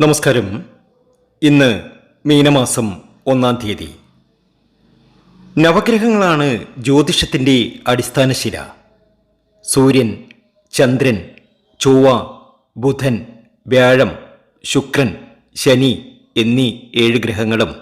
നമസ്കാരം. ഇന്ന് മീനമാസം ഒന്നാം തീയതി. നവഗ്രഹങ്ങളാണ് ജ്യോതിഷത്തിന്റെ അടിസ്ഥാന ശില. സൂര്യൻ ചന്ദ്രൻ ചൊവ്വ ബുധൻ വ്യാഴം ശുക്രൻ ശനി എന്നീ ഏഴ് ഗ്രഹങ്ങളും.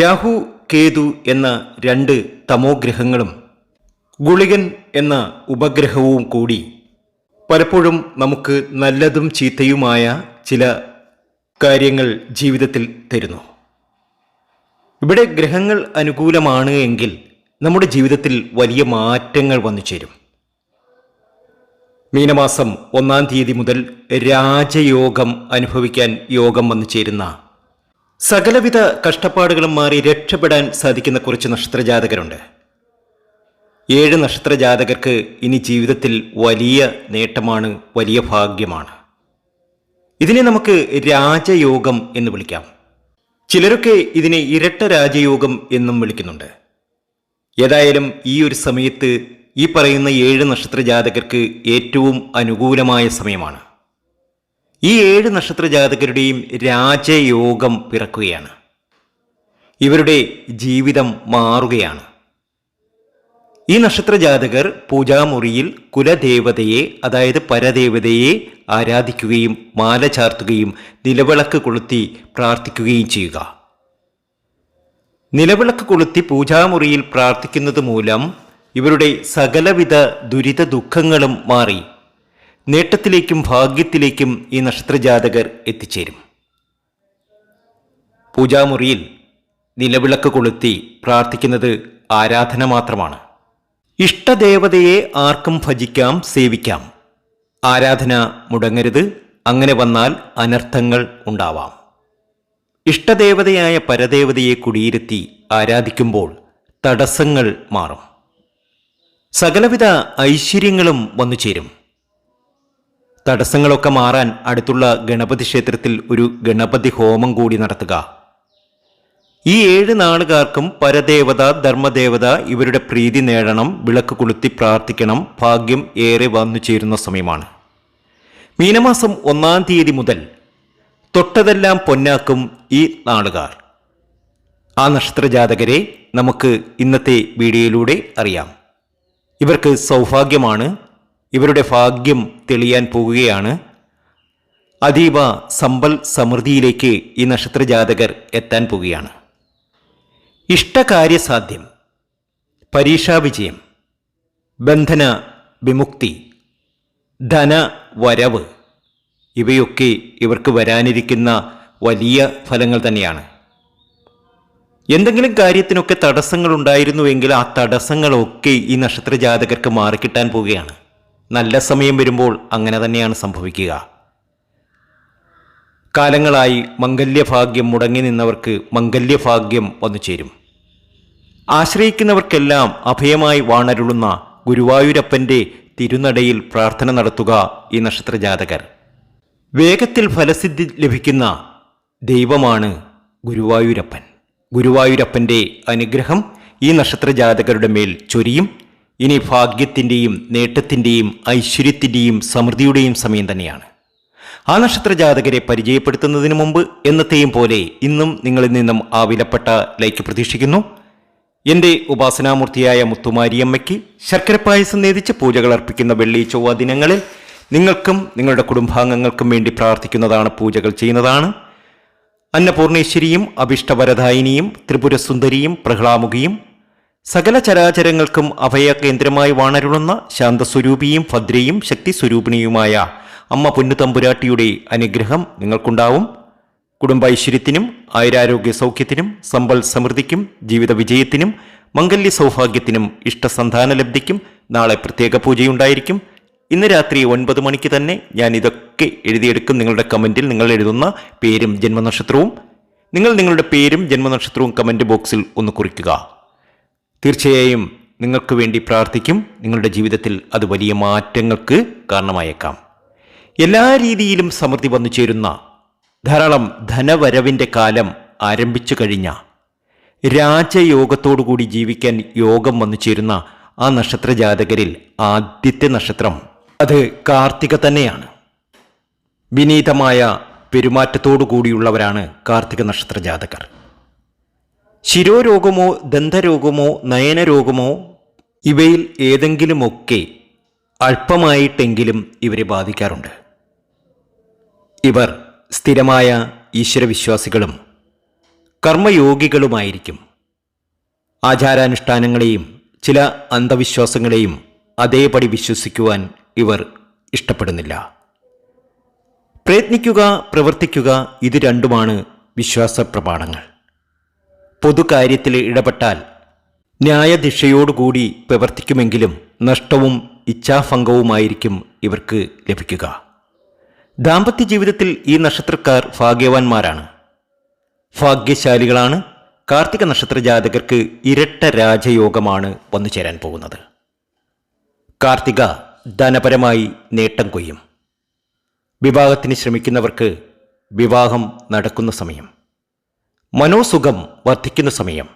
രാഹു കേതു എന്ന രണ്ട് തമോഗ്രഹങ്ങളും ഗുളികൻ എന്ന ഉപഗ്രഹവും കൂടി. പലപ്പോഴും നമുക്ക് നല്ലതും ചീത്തയുമായ ചില കാര്യങ്ങൾ ജീവിതത്തിൽ തരുന്നു. ഇവിടെ ഗ്രഹങ്ങൾ അനുകൂലമാണ് എങ്കിൽ നമ്മുടെ ജീവിതത്തിൽ വലിയ മാറ്റങ്ങൾ വന്നു ചേരും. മീനമാസം ഒന്നാം തീയതി മുതൽ രാജയോഗം അനുഭവിക്കാൻ യോഗം വന്നു ചേരുന്ന സകലവിധ കഷ്ടപ്പാടുകളും മാറി രക്ഷപ്പെടാൻ സാധിക്കുന്ന കുറച്ച് നക്ഷത്രജാതകരുണ്ട്. ഏഴ് നക്ഷത്രജാതകർക്ക് ഇനി ജീവിതത്തിൽ വലിയ നേട്ടമാണ് വലിയ ഭാഗ്യമാണ്. ഇതിനെ നമുക്ക് രാജയോഗം എന്ന് വിളിക്കാം. ചിലരൊക്കെ ഇതിനെ ഇരട്ട രാജയോഗം എന്നും വിളിക്കുന്നുണ്ട്. ഏതായാലും ഈ ഒരു സമയത്ത് ഈ പറയുന്ന ഏഴ് നക്ഷത്ര ജാതകർക്ക് ഏറ്റവും അനുകൂലമായ സമയമാണ്. ഈ ഏഴ് നക്ഷത്ര ജാതകരുടെയും രാജയോഗം പിറക്കുകയാണ്. ഇവരുടെ ജീവിതം മാറുകയാണ്. ഈ നക്ഷത്ര ജാതകർ പൂജാമുറിയിൽ കുലദേവതയെ അതായത് പരദേവതയെ ആരാധിക്കുകയും മാല ചാർത്തുകയും നിലവിളക്ക് കൊളുത്തി പ്രാർത്ഥിക്കുകയും ചെയ്യുക. നിലവിളക്ക് കൊളുത്തി പൂജാമുറിയിൽ പ്രാർത്ഥിക്കുന്നത് മൂലം ഇവരുടെ സകലവിധ ദുരിത ദുഃഖങ്ങളും മാറി. നേട്ടത്തിലേക്കും ഭാഗ്യത്തിലേക്കും ഈ നക്ഷത്രജാതകർ എത്തിച്ചേരും. പൂജാമുറിയിൽ നിലവിളക്ക് കൊളുത്തി പ്രാർത്ഥിക്കുന്നത് ആരാധന മാത്രമാണ്. ഇഷ്ടദേവതയെ ആർക്കും ഭജിക്കാം സേവിക്കാം. ആരാധന മുടങ്ങരുത് അങ്ങനെ വന്നാൽ അനർത്ഥങ്ങൾ ഉണ്ടാവാം. ഇഷ്ടദേവതയായ പരദേവതയെ കുടിയിരുത്തി ആരാധിക്കുമ്പോൾ തടസ്സങ്ങൾ മാറും. സകലവിധ ഐശ്വര്യങ്ങളും വന്നു ചേരും. തടസ്സങ്ങളൊക്കെ മാറാൻ അടുത്തുള്ള ഗണപതി ക്ഷേത്രത്തിൽ ഒരു ഗണപതി ഹോമം കൂടി നടത്തുക. ഈ ഏഴ് നാളുകാർക്കും പരദേവത ധർമ്മദേവത ഇവരുടെ പ്രീതി നേടണം വിളക്ക് കൊളുത്തി പ്രാർത്ഥിക്കണം ഭാഗ്യം ഏറെ വന്നു ചേരുന്ന സമയമാണ്. മീനമാസം ഒന്നാം തീയതി മുതൽ തൊട്ടതെല്ലാം പൊന്നാക്കും ഈ നാളുകാർ. ആ നക്ഷത്രജാതകരെ നമുക്ക് ഇന്നത്തെ വീഡിയോയിലൂടെ അറിയാം. ഇവർക്ക് സൗഭാഗ്യമാണ്. ഇവരുടെ ഭാഗ്യം തെളിയാൻ പോകുകയാണ്. അതീവ സമ്പൽ സമൃദ്ധിയിലേക്ക് ഈ നക്ഷത്രജാതകർ എത്താൻ പോകുകയാണ്. ഇഷ്ടകാര്യസാധ്യം. പരീക്ഷാവിജയം. ബന്ധന വിമുക്തി. ധന വരവ്. ഇവയൊക്കെ ഇവർക്ക് വരാനിരിക്കുന്ന വലിയ ഫലങ്ങൾ തന്നെയാണ്. എന്തെങ്കിലും കാര്യത്തിനൊക്കെ തടസ്സങ്ങൾ ഉണ്ടായിരുന്നുവെങ്കിൽ ആ തടസ്സങ്ങളൊക്കെ ഈ നക്ഷത്ര ജാതകർക്ക് മാറിക്കിട്ടാൻ പോവുകയാണ്. നല്ല സമയം വരുമ്പോൾ അങ്ങനെ തന്നെയാണ് സംഭവിക്കുക. കാലങ്ങളായി മംഗല്യഭാഗ്യം മുടങ്ങി നിന്നവർക്ക് മംഗല്യഭാഗ്യം വന്നു ചേരും. ആശ്രയിക്കുന്നവർക്കെല്ലാം അഭയമായി വാണരുളുന്ന ഗുരുവായൂരപ്പന്റെ തിരുനടയിൽ പ്രാർത്ഥന നടത്തുക ഈ നക്ഷത്രജാതകർ. വേഗത്തിൽ ഫലസിദ്ധി ലഭിക്കുന്ന ദൈവമാണ് ഗുരുവായൂരപ്പൻ. ഗുരുവായൂരപ്പന്റെ അനുഗ്രഹം ഈ നക്ഷത്രജാതകരുടെ മേൽ ചൊരിയും. ഇനി ഭാഗ്യത്തിന്റെയും നേട്ടത്തിന്റെയും ഐശ്വര്യത്തിന്റെയും സമൃദ്ധിയുടെയും സമയം തന്നെയാണ്. ആ നക്ഷത്ര ജാതകരെ പരിചയപ്പെടുത്തുന്നതിന് മുമ്പ് എന്നത്തെയും പോലെ ഇന്നും നിങ്ങളിൽ നിന്നും ആ വിലപ്പെട്ട ലൈക്ക് പ്രതീക്ഷിക്കുന്നു. എന്റെ ഉപാസനാമൂർത്തിയായ മുത്തുമാരിയമ്മയ്ക്ക് ശർക്കര പായസം നേതിച്ച് പൂജകൾ അർപ്പിക്കുന്ന വെള്ളി ചൊവ്വ ദിനങ്ങളിൽ നിങ്ങൾക്കും നിങ്ങളുടെ കുടുംബാംഗങ്ങൾക്കും വേണ്ടി പ്രാർത്ഥിക്കുന്നതാണ് പൂജകൾ ചെയ്യുന്നതാണ്. അന്നപൂർണേശ്വരിയും അഭിഷ്ടവരദായിനിയും ത്രിപുരസുന്ദരിയും പ്രഹ്ലാമുഖിയും സകല ചരാചരങ്ങൾക്കും അഭയ കേന്ദ്രമായി വാണരുളുന്ന ശാന്തസ്വരൂപിയും ഭദ്രയും ശക്തിസ്വരൂപിണിയുമായ അമ്മ പൊന്നുതമ്പുരാട്ടിയുടെ അനുഗ്രഹം നിങ്ങൾക്കുണ്ടാവും. കുടുംബൈശ്വര്യത്തിനും ആയുരാരോഗ്യ സൗഖ്യത്തിനും സമ്പൽ സമൃദ്ധിക്കും ജീവിത വിജയത്തിനും മംഗല്യ സൗഭാഗ്യത്തിനും ഇഷ്ടസന്താന ലബ്ധിക്കും നാളെ പ്രത്യേക പൂജയുണ്ടായിരിക്കും. ഇന്ന് രാത്രി ഒൻപത് മണിക്ക് തന്നെ ഞാൻ ഇതൊക്കെ എഴുതിയെടുക്കും. നിങ്ങളുടെ കമന്റിൽ നിങ്ങൾ എഴുതുന്ന പേരും ജന്മനക്ഷത്രവും. നിങ്ങൾ നിങ്ങളുടെ പേരും ജന്മനക്ഷത്രവും കമന്റ് ബോക്സിൽ ഒന്ന് കുറിക്കുക. തീർച്ചയായും നിങ്ങൾക്ക് വേണ്ടി പ്രാർത്ഥിക്കും. നിങ്ങളുടെ ജീവിതത്തിൽ അത് വലിയ മാറ്റങ്ങൾക്ക് കാരണമായേക്കാം. എല്ലാ രീതിയിലും സമൃദ്ധി വന്നു ചേരുന്ന ധാരാളം ധനവരവിന്റെ കാലം ആരംഭിച്ചു കഴിഞ്ഞ രാജയോഗത്തോടുകൂടി ജീവിക്കാൻ യോഗം വന്നു ചേരുന്ന ആ നക്ഷത്ര ജാതകരിൽ ആദ്യത്തെ നക്ഷത്രം അത് കാർത്തിക തന്നെയാണ്. വിനീതമായ പെരുമാറ്റത്തോടു കൂടിയുള്ളവരാണ് കാർത്തിക നക്ഷത്ര ജാതകർ. ശിരോരോഗമോ ദന്തരോഗമോ നയനരോഗമോ ഇവയിൽ ഏതെങ്കിലുമൊക്കെ അല്പമായിട്ടെങ്കിലും ഇവരെ ബാധിക്കാറുണ്ട്. ഇവർ സ്ഥിരമായ ഈശ്വരവിശ്വാസികളും കർമ്മയോഗികളുമായിരിക്കും. ആചാരാനുഷ്ഠാനങ്ങളെയും ചില അന്ധവിശ്വാസങ്ങളെയും അതേപടി വിശ്വസിക്കുവാൻ ഇവർ ഇഷ്ടപ്പെടുന്നില്ല. പ്രയത്നിക്കുക പ്രവർത്തിക്കുക ഇത് രണ്ടുമാണ് വിശ്വാസ പ്രമാണങ്ങൾ പൊതുകാര്യത്തിൽ ഇടപെട്ടാൽ ന്യായദിശയോടുകൂടി പ്രവർത്തിക്കുമെങ്കിലും നഷ്ടവും ഇച്ഛാഭംഗവുമായിരിക്കും ഇവർക്ക് ലഭിക്കുക. ദാമ്പത്യ ജീവിതത്തിൽ ഈ നക്ഷത്രക്കാർ ഭാഗ്യവാന്മാരാണ്. ഭാഗ്യശാലികളാണ്. കാർത്തിക നക്ഷത്ര ജാതകർക്ക് ഇരട്ട രാജയോഗമാണ് വന്നു ചേരാൻ പോകുന്നത്. കാർത്തിക ധനപരമായി നേട്ടം കൊയ്യും. വിവാഹത്തിന് ശ്രമിക്കുന്നവർക്ക് വിവാഹം നടക്കുന്ന സമയം. മനോസുഖം വർദ്ധിക്കുന്ന സമയം.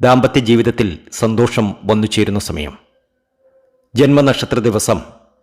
ദാമ്പത്യ ജീവിതത്തിൽ സന്തോഷം വന്നു ചേരുന്ന സമയം. ജന്മനക്ഷത്ര ദിവസം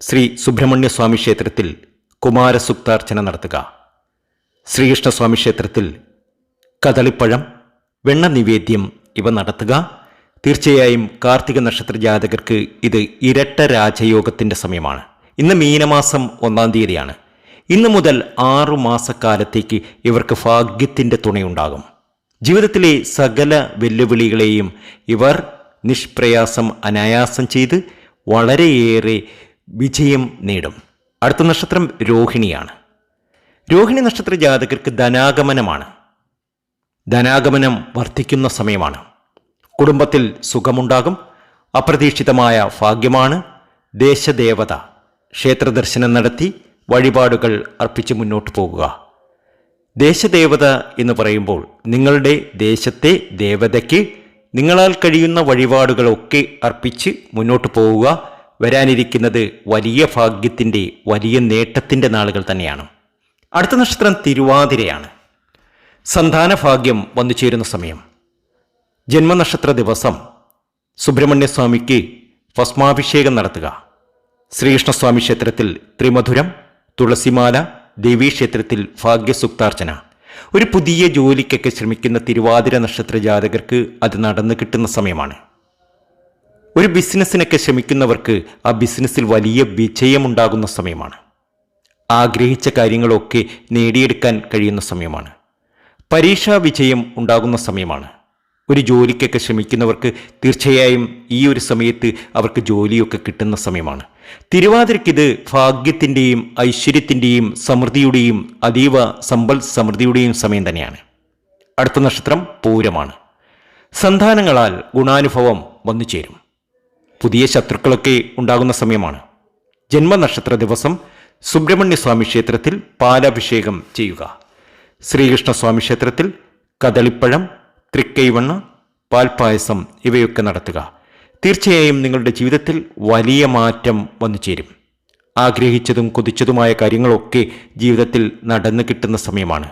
ശ്രീ സുബ്രഹ്മണ്യസ്വാമി ക്ഷേത്രത്തിൽ കുമാരസുക്താർച്ചന നടത്തുക. ശ്രീകൃഷ്ണസ്വാമി ക്ഷേത്രത്തിൽ കദളിപ്പഴം വെണ്ണ നിവേദ്യം ഇവ നടത്തുക. തീർച്ചയായും കാർത്തിക നക്ഷത്ര ജാതകർക്ക് ഇത് ഇരട്ട രാജയോഗത്തിന്റെ സമയമാണ്. ഇന്ന് മീനമാസം ഒന്നാം തീയതിയാണ്. ഇന്നു മുതൽ ആറു മാസക്കാലത്തേക്ക് ഇവർക്ക് ഭാഗ്യത്തിന്റെ തുണയുണ്ടാകും. ജീവിതത്തിലെ സകല വെല്ലുവിളികളെയും ഇവർ നിഷ്പ്രയാസം അനായാസം ചെയ്ത് വളരെയേറെ വിജയം നേടും. അടുത്ത നക്ഷത്രം രോഹിണിയാണ്. രോഹിണി നക്ഷത്ര ജാതകർക്ക് ധനാഗമനമാണ്. ധനാഗമനം വർദ്ധിക്കുന്ന സമയമാണ്. കുടുംബത്തിൽ സുഖമുണ്ടാകും. അപ്രതീക്ഷിതമായ ഭാഗ്യമാണ്. ദേശദേവത ക്ഷേത്രദർശനം നടത്തി വഴിപാടുകൾ അർപ്പിച്ച് മുന്നോട്ട് പോകുക. ദേശദേവത എന്ന് പറയുമ്പോൾ നിങ്ങളുടെ ദേശത്തെ ദേവതയ്ക്ക് നിങ്ങളാൽ കഴിയുന്ന വഴിപാടുകളൊക്കെ അർപ്പിച്ച് മുന്നോട്ട് പോവുക. വരാനിരിക്കുന്നത് വലിയ ഭാഗ്യത്തിന്റെ വലിയ നേട്ടത്തിന്റെ നാളുകൾ തന്നെയാണ്. അടുത്ത നക്ഷത്രം തിരുവാതിരയാണ്. സന്താന ഭാഗ്യം വന്നു ചേരുന്ന സമയം. ജന്മനക്ഷത്ര ദിവസം. സുബ്രഹ്മണ്യസ്വാമിക്ക് ഭസ്മാഭിഷേകം നടത്തുക. ശ്രീകൃഷ്ണസ്വാമി ക്ഷേത്രത്തിൽ ത്രിമധുരം തുളസിമാല ദേവീക്ഷേത്രത്തിൽ ഭാഗ്യസുക്താർച്ചന. ഒരു പുതിയ ജോലിക്കൊക്കെ ശ്രമിക്കുന്ന തിരുവാതിര നക്ഷത്ര ജാതകർക്ക് അത് നടന്നു കിട്ടുന്ന സമയമാണ്. ഒരു ബിസിനസ്സിനൊക്കെ ശ്രമിക്കുന്നവർക്ക് ആ ബിസിനസ്സിൽ വലിയ വിജയമുണ്ടാകുന്ന സമയമാണ്. ആഗ്രഹിച്ച കാര്യങ്ങളൊക്കെ നേടിയെടുക്കാൻ കഴിയുന്ന സമയമാണ്. പരീക്ഷാ വിജയം ഉണ്ടാകുന്ന സമയമാണ്. ഒരു ജോലിക്കൊക്കെ ശ്രമിക്കുന്നവർക്ക് തീർച്ചയായും ഈ ഒരു സമയത്ത് അവർക്ക് ജോലിയൊക്കെ കിട്ടുന്ന സമയമാണ്. തിരുവാതിരയ്ക്കിത് ഭാഗ്യത്തിന്റെയും ഐശ്വര്യത്തിന്റെയും സമൃദ്ധിയുടെയും അതീവ സമ്പൽ സമൃദ്ധിയുടെയും സമയം തന്നെയാണ്. അടുത്ത നക്ഷത്രം പൂരമാണ്. സന്താനങ്ങളാൽ ഗുണാനുഭവം വന്നു ചേരും. പുതിയ ശത്രുക്കളൊക്കെ ഉണ്ടാകുന്ന സമയമാണ്. ജന്മനക്ഷത്ര ദിവസം സുബ്രഹ്മണ്യസ്വാമി ക്ഷേത്രത്തിൽ പാലാഭിഷേകം ചെയ്യുക. ശ്രീകൃഷ്ണസ്വാമി ക്ഷേത്രത്തിൽ കദളിപ്പഴം തൃക്കൈവണ്ണ പാൽപ്പായസം ഇവയൊക്കെ നടത്തുക. തീർച്ചയായും നിങ്ങളുടെ ജീവിതത്തിൽ വലിയ മാറ്റം വന്നു ചേരും. ആഗ്രഹിച്ചതും കൊതിച്ചതുമായ കാര്യങ്ങളൊക്കെ ജീവിതത്തിൽ നടന്നു കിട്ടുന്ന സമയമാണ്.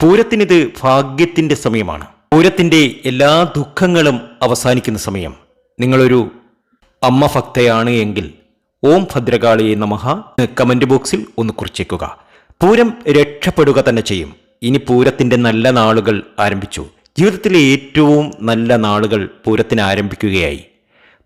പൂരത്തിനിത് ഭാഗ്യത്തിന്റെ സമയമാണ്. പൂരത്തിന്റെ എല്ലാ ദുഃഖങ്ങളും അവസാനിക്കുന്ന സമയം. നിങ്ങളൊരു അമ്മ ഭക്തയാണ് എങ്കിൽ ഓം ഭദ്രകാളിയെ നമഹ. കമന്റ് ബോക്സിൽ ഒന്ന് കുറിച്ചേക്കുക. പൂരം രക്ഷപ്പെടുക തന്നെ ചെയ്യും. ഇനി പൂരത്തിന്റെ നല്ല നാളുകൾ ആരംഭിച്ചു. ജീവിതത്തിലെ ഏറ്റവും നല്ല നാളുകൾ പൂരത്തിന് ആരംഭിക്കുകയായി.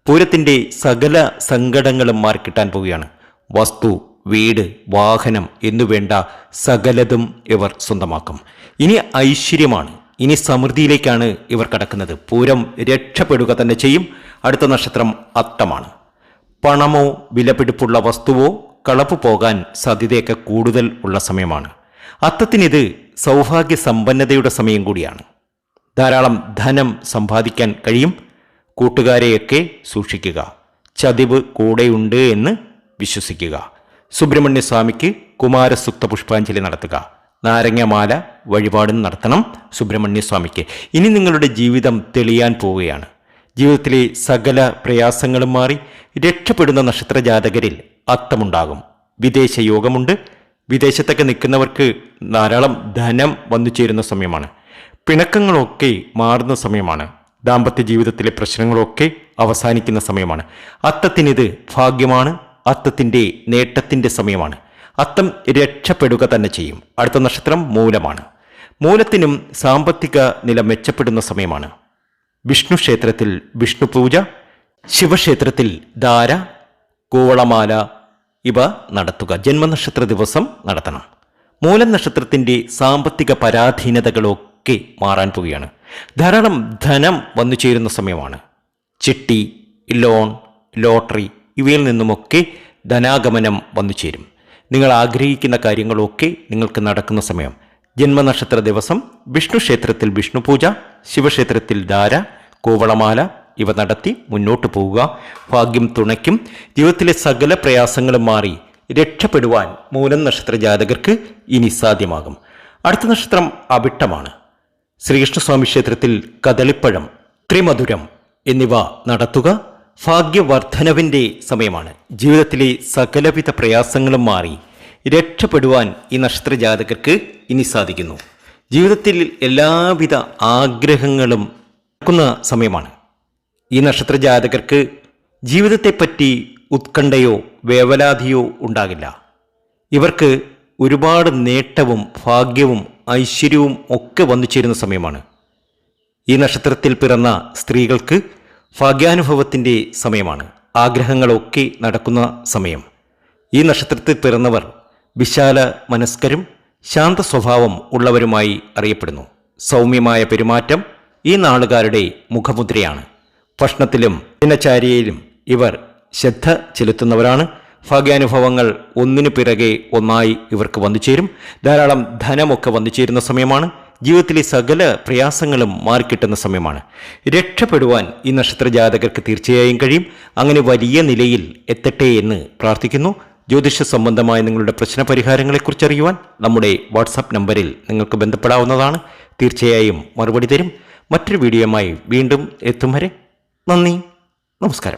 പൂരത്തിന്റെ സകല സങ്കടങ്ങളും മാറിക്കിട്ടാൻ പോവുകയാണ്. വസ്തു വീട് വാഹനം എന്നുവേണ്ട സകലതും ഇവർ സ്വന്തമാക്കും. ഇനി ഐശ്വര്യമാണ്. ഇനി സമൃദ്ധിയിലേക്കാണ് ഇവർ കടക്കുന്നത്. പൂരം രക്ഷപ്പെടുക തന്നെ ചെയ്യും. അടുത്ത നക്ഷത്രം അത്തമാണ്. പണമോ വിലപിടിപ്പുള്ള വസ്തുവോ കളപ്പ് പോകാൻ സാധ്യതയൊക്കെ കൂടുതൽ ഉള്ള സമയമാണ്. അത്തത്തിനിത് സൗഭാഗ്യ സമ്പന്നതയുടെ സമയം കൂടിയാണ്. ധാരാളം ധനം സമ്പാദിക്കാൻ കഴിയും. കൂട്ടുകാരെയൊക്കെ സൂക്ഷിക്കുക. ചതിവ് കൂടെയുണ്ട് എന്ന് വിശ്വസിക്കുക. സുബ്രഹ്മണ്യസ്വാമിക്ക് കുമാരസുക്ത പുഷ്പാഞ്ജലി നടത്തുക. നാരങ്ങമാല വഴിപാടും നടത്തണം സുബ്രഹ്മണ്യസ്വാമിക്ക്. ഇനി നിങ്ങളുടെ ജീവിതം തെളിയാൻ പോവുകയാണ്. ജീവിതത്തിലെ സകല പ്രയാസങ്ങളും മാറി രക്ഷപ്പെടുന്ന നക്ഷത്ര ജാതകരിൽ അത്തമുണ്ടാകും. വിദേശ യോഗമുണ്ട്. വിദേശത്തൊക്കെ നിൽക്കുന്നവർക്ക് ധാരാളം ധനം വന്നു ചേരുന്ന സമയമാണ്. പിണക്കങ്ങളൊക്കെ മാറുന്ന സമയമാണ്. ദാമ്പത്യ ജീവിതത്തിലെ പ്രശ്നങ്ങളൊക്കെ അവസാനിക്കുന്ന സമയമാണ്. അത്തത്തിനിത് ഭാഗ്യമാണ് അത്തത്തിന്റെ നേട്ടത്തിന്റെ സമയമാണ്. അത്തം രക്ഷപ്പെടുക തന്നെ ചെയ്യും. അടുത്ത നക്ഷത്രം മൂലമാണ്. മൂലത്തിനും സാമ്പത്തിക നില മെച്ചപ്പെടുന്ന സമയമാണ്. വിഷ്ണു ക്ഷേത്രത്തിൽ വിഷ്ണു പൂജ ശിവക്ഷേത്രത്തിൽ ധാര കൂവളമാല ഇവ നടത്തുക. ജന്മനക്ഷത്ര ദിവസം നടത്തണം. മൂലം നക്ഷത്രത്തിന്റെ സാമ്പത്തിക പരാധീനതകളൊക്കെ മാറാൻ പോവുകയാണ്. ധാരാളം ധനം വന്നു ചേരുന്ന സമയമാണ്. ചിട്ടി ലോൺ ലോട്ടറി ഇവയിൽ നിന്നുമൊക്കെ ധനാഗമനം വന്നു ചേരും. നിങ്ങൾ ആഗ്രഹിക്കുന്ന കാര്യങ്ങളൊക്കെ നിങ്ങൾക്ക് നടക്കുന്ന സമയം. ജന്മനക്ഷത്ര ദിവസം വിഷ്ണു ക്ഷേത്രത്തിൽ വിഷ്ണു പൂജ ശിവക്ഷേത്രത്തിൽ ധാര കോവളമാല ഇവ നടത്തി മുന്നോട്ട് പോവുക. ഭാഗ്യം തുണയ്ക്കും. ജീവിതത്തിലെ സകല പ്രയാസങ്ങളും മാറി രക്ഷപ്പെടുവാൻ മൂലം നക്ഷത്ര ജാതകർക്ക് ഇനി സാധ്യമാകും. അടുത്ത നക്ഷത്രം അവിട്ടമാണ്. ശ്രീകൃഷ്ണസ്വാമി ക്ഷേത്രത്തിൽ കദളിപ്പഴം ത്രിമധുരം എന്നിവ നടത്തുക ഭാഗ്യവർദ്ധനവിന്റെ സമയമാണ്. ജീവിതത്തിലെ സകലവിധ പ്രയാസങ്ങളും മാറി രക്ഷപ്പെടുവാൻ ഈ നക്ഷത്ര ജാതകർക്ക് ഇനി സാധിക്കുന്നു. ജീവിതത്തിൽ എല്ലാവിധ ആഗ്രഹങ്ങളും നടക്കുന്ന സമയമാണ്. ഈ നക്ഷത്ര ജാതകർക്ക് ജീവിതത്തെപ്പറ്റി ഉത്കണ്ഠയോ വേവലാതിയോ ഉണ്ടാകില്ല. ഇവർക്ക് ഒരുപാട് നേട്ടവും ഭാഗ്യവും ഐശ്വര്യവും ഒക്കെ വന്നു ചേരുന്ന സമയമാണ്. ഈ നക്ഷത്രത്തിൽ പിറന്ന സ്ത്രീകൾക്ക് ഭാഗ്യാനുഭവത്തിന്റെ സമയമാണ്. ആഗ്രഹങ്ങളൊക്കെ നടക്കുന്ന സമയം. ഈ നക്ഷത്രത്തിൽ പിറന്നവർ വിശാല മനസ്കരും ശാന്ത സ്വഭാവം ഉള്ളവരുമായി അറിയപ്പെടുന്നു. സൗമ്യമായ പെരുമാറ്റം ഈ നാളുകാരുടെ മുഖമുദ്രയാണ്. ഭക്ഷണത്തിലും ദിനചാര്യയിലും ഇവർ ശ്രദ്ധ ചെലുത്തുന്നവരാണ്. ഭാഗ്യാനുഭവങ്ങൾ ഒന്നിനു പിറകെ ഒന്നായി ഇവർക്ക് വന്നു ചേരും. ധാരാളം ധനമൊക്കെ വന്നു ചേരുന്ന സമയമാണ്. ജീവിതത്തിലെ സകല പ്രയാസങ്ങളും മാറിക്കിട്ടുന്ന സമയമാണ്. രക്ഷപ്പെടുവാൻ ഈ നക്ഷത്ര ജാതകർക്ക് തീർച്ചയായും കഴിയും. അങ്ങനെ വലിയ നിലയിൽ എത്തട്ടെ എന്ന് പ്രാർത്ഥിക്കുന്നു. ജ്യോതിഷ സംബന്ധമായ നിങ്ങളുടെ പ്രശ്ന പരിഹാരങ്ങളെക്കുറിച്ച് അറിയുവാൻ നമ്മുടെ വാട്സാപ്പ് നമ്പറിൽ നിങ്ങൾക്ക് ബന്ധപ്പെടാവുന്നതാണ്. തീർച്ചയായും മറുപടി തരും. മറ്റൊരു വീഡിയോയുമായി വീണ്ടും എത്തും വരെ നന്ദി. നമസ്കാരം.